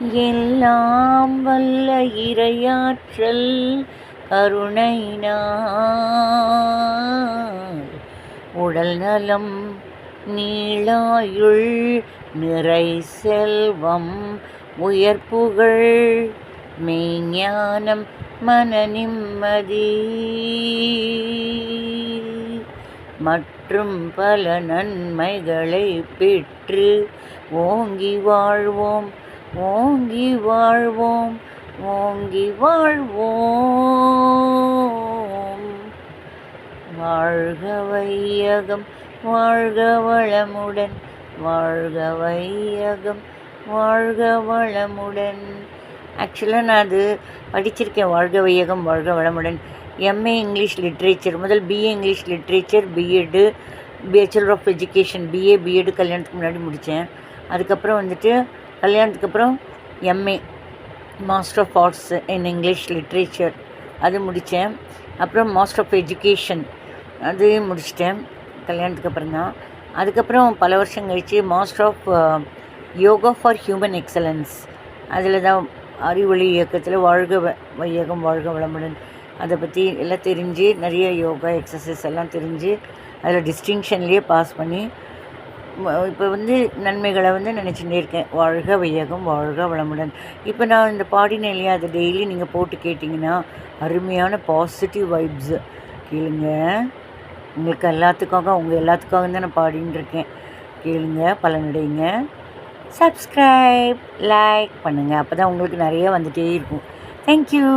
எல்லாம் வல்ல இறையாற்றல் கருணையினார் உடல் நலம் நீளாயுள் நிறை செல்வம் உயர்ப்புகள் மெய்ஞானம் மன நிம்மதி. மற்றும் பல நன்மைகளை பெற்று ஓங்கி வாழ்வோம் ஓங்கி வாழ்வோம் ஓங்கி வாழ்வோம். வாழ்க வையகம் வாழ்க வளமுடன் வாழ்க வையகம் வாழ்க வளமுடன். ஆக்சுவலாக நான் அது படிச்சிருக்கேன் வாழ்க வையகம் வாழ்க வளமுடன். எம்ஏ இங்கிலீஷ் லிட்ரேச்சர் முதல் B A English literature B Ed bachelor of education B A B Ed கல்யாணத்துக்கு முன்னாடி முடித்தேன். அதுக்கப்புறம் வந்துட்டு கல்யாணத்துக்கு அப்புறம் M A master of arts in English literature அது முடித்தேன். அப்புறம் மாஸ்டர் ஆஃப் எஜுகேஷன் அது முடிச்சிட்டேன். கல்யாணத்துக்கு அப்புறம் தான். அதுக்கப்புறம் பல வருஷம் கழித்து master of yoga for human excellence அதில் தான் அறிவொளி இயக்கத்தில் வாழ்க வ- வையகம் வாழ்க வளமுடன். அதை பற்றி எல்லாம் தெரிஞ்சு நிறைய யோகா எக்ஸசைஸ் எல்லாம் தெரிஞ்சு அதில் டிஸ்டிங்ஷன்லேயே பாஸ் பண்ணி இப்போ வந்து நன்மைகளை வந்து நினச்சிட்டே இருக்கேன் வாழ்க வையகம் வாழ்க வளமுடன். இப்போ நான் இந்த பாடினேன் இல்லையா அதை டெய்லி நீங்கள் போட்டு கேட்டிங்கன்னா அருமையான பாசிட்டிவ் வைப்ஸு கேளுங்க. உங்களுக்கு எல்லாத்துக்காக உங்கள் எல்லாத்துக்காக தான் நான் பாடின்னு இருக்கேன். கேளுங்க பலனடைங்க. சப்ஸ்கிரைப் லைக் பண்ணுங்கள் அப்போ தான் உங்களுக்கு நிறைய வந்துகிட்டே இருக்கும். தேங்க்யூ